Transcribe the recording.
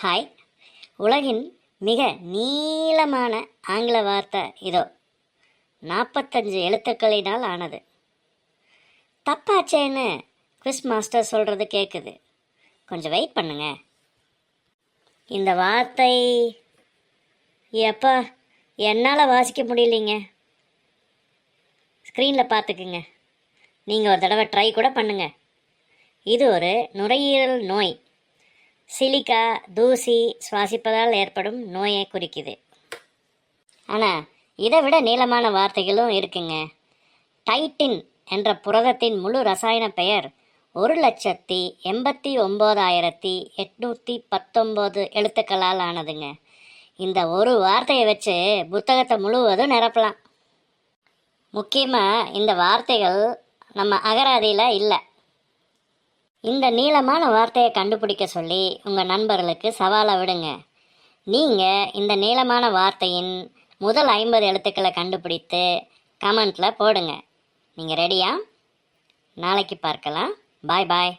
Hi. உலகின் மிக நீளமான ஆங்கில வார்த்தை இதோ. நாற்பத்தஞ்சு எழுத்துக்களினால் ஆனது. தப்பாச்சேன்னு குவிஸ் மாஸ்டர் சொல்கிறது கேட்குது கொஞ்சம் வெயிட் பண்ணுங்க. இந்த வார்த்தை எப்பா என்னால் வாசிக்க முடியலைங்க. ஸ்க்ரீனில் பார்த்துக்குங்க நீங்கள் ஒரு தடவை ட்ரை கூட பண்ணுங்கள் இது ஒரு நுரையீரல் நோய். சிலிக்கா தூசி சுவாசிப்பதால் ஏற்படும் நோயை குறிக்குது. ஆனால் இதை விட நீளமான வார்த்தைகளும் இருக்குங்க. டைட்டின் என்ற புரதத்தின் முழு ரசாயன பெயர் ஒரு லட்சத்தி எண்பத்தி ஒம்போதாயிரத்தி எட்நூற்றி பத்தொம்போது எழுத்துக்களால் ஆனதுங்க. இந்த ஒரு வார்த்தையை வச்சு புத்தகத்தை முழுவதும் நிரப்பலாம். முக்கியமாக இந்த வார்த்தைகள் நம்ம அகராதியில் இல்லை. இந்த நீளமான வார்த்தையை கண்டுபிடிக்க சொல்லி உங்கள் நண்பர்களுக்கு சவாலை விடுங்க. நீங்கள் இந்த நீளமான வார்த்தையின் முதல் ஐம்பது எழுத்துக்களை கண்டுபிடித்து கமெண்ட்டில் போடுங்க. நீங்கள் ரெடியா நாளைக்கு பார்க்கலாம். பாய் பாய்